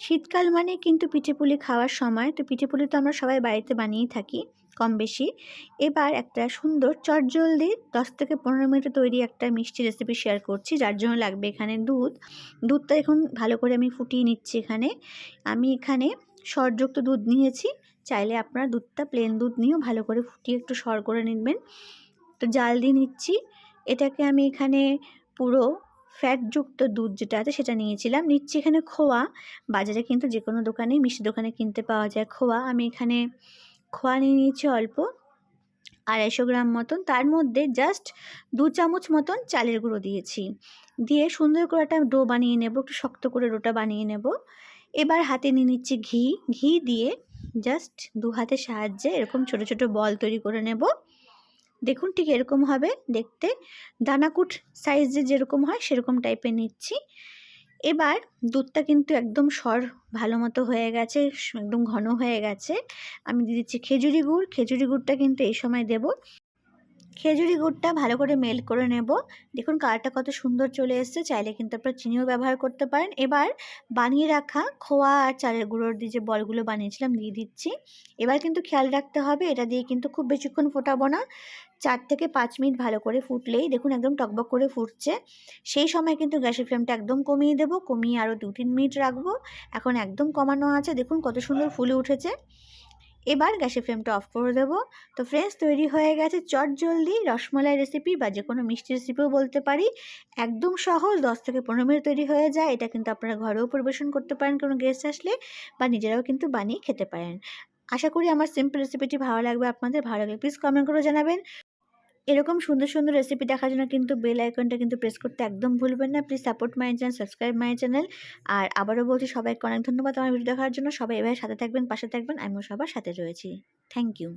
শীতকাল মানে কিন্তু পিঠেপুলি খাওয়ার সময়, তো পিঠেপুলি তো আমরা সবাই বাড়িতে বানিয়ে থাকি কম বেশি। এবার একটা সুন্দর চটজলদি দশ থেকে পনেরো মিনিটে তৈরি একটা মিষ্টি রেসিপি শেয়ার করছি, যার জন্য লাগবে এখানে দুধ। দুধটা এখন ভালো করে আমি ফুটিয়ে নিচ্ছি এখানে। আমি এখানে সরযুক্ত দুধ নিয়েছি, চাইলে আপনারা দুধটা প্লেন দুধ নিয়েও ভালো করে ফুটিয়ে একটু সর করে নিবেন। তো জাল দিয়ে নিচ্ছি। এটাকে আমি এখানে পুরো ফ্যাটযুক্ত দুধ যেটা আছে সেটা নিয়েছিলাম। নিচ্ছি এখানে খোয়া। বাজারে কিন্তু যে কোনো দোকানে মিষ্টি দোকানে কিনতে পাওয়া যায় খোয়া। আমি এখানে খোয়া নিয়ে নিয়েছি অল্প, আড়াইশো গ্রাম মতন। তার মধ্যে জাস্ট দু চামচ মতন চালের গুঁড়ো দিয়েছি। দিয়ে সুন্দর করে একটা ডো বানিয়ে নেব, একটু শক্ত করে ডোটা বানিয়ে নেব। এবার হাতে নিয়ে নিচ্ছি ঘি। ঘি দিয়ে জাস্ট দু হাতের সাহায্যে এরকম ছোট ছোট বল তৈরি করে নেব। দেখুন ঠিক এরকম হবে, দেখতে। দানাকুট সাইজ যে যেরকম হয়, সেরকম টাইপের নিচ্ছি। এবার দুধটা কিন্তু একদম সর ভালো মতো হয়ে গেছে, একদম ঘন হয়ে গেছে। আমি দিয়ে দিচ্ছি খেজুরি গুড়, খেজুরি গুড়টা কিন্তু এই সময় দেব। খেজুরি গুড়টা ভালো করে মেল্ট করে নেব। দেখুন কালারটা কত সুন্দর চলে এসছে, চাইলে কিন্তু আপনারা চিনিও ব্যবহার করতে পারেন। এবার বানিয়ে রাখা খোয়া আর চালের গুঁড়োর দিয়ে যে বলগুলো বানিয়েছিলাম দিয়ে দিচ্ছি। এবার কিন্তু খেয়াল রাখতে হবে, এটা দিয়ে কিন্তু খুব বেশিক্ষণ ফোটাবো না। চার থেকে পাঁচ মিনিট ভালো করে ফুটলেই দেখুন একদম টকবক করে ফুটছে। সেই সময় কিন্তু গ্যাসের ফ্লেমটা একদম কমিয়ে দেবো, কমিয়ে আরও দু তিন মিনিট রাখব। এখন একদম কমানো আছে, দেখুন কত সুন্দর ফুলে উঠেছে। এবার গ্যাসের ফ্লেমটা অফ করে দেবো। তো ফ্রেন্ডস, তৈরি হয়ে গেছে চট জলদি রসমলাই রেসিপি বা যে কোনো মিষ্টি রেসিপিও বলতে পারি। একদম সহজ, দশ থেকে পনেরো মিনিট তৈরি হয়ে যায়। এটা কিন্তু আপনারা ঘরেও পরিবেশন করতে পারেন কোনো গেস্ট আসলে বা নিজেরাও কিন্তু বানিয়ে খেতে পারেন। আশা করি আমার সিম্পল রেসিপিটি ভালো লাগবে আপনাদের। ভালো লাগলে প্লিজ কমেন্ট করে জানাবেন। এরকম সুন্দর সুন্দর রেসিপি দেখার জন্য কিন্তু বেল আইকনটা কিন্তু প্রেস করতে একদম ভুলবেন না। Please support my channel subscribe my channel আর আবারও বলছি, সবাইকে অনেক ধন্যবাদ আমার ভিডিও দেখার জন্য। সবাই এভাবে সাথে থাকবেন, পাশে থাকবেন। আমিও সবার সাথে রয়েছি। Thank you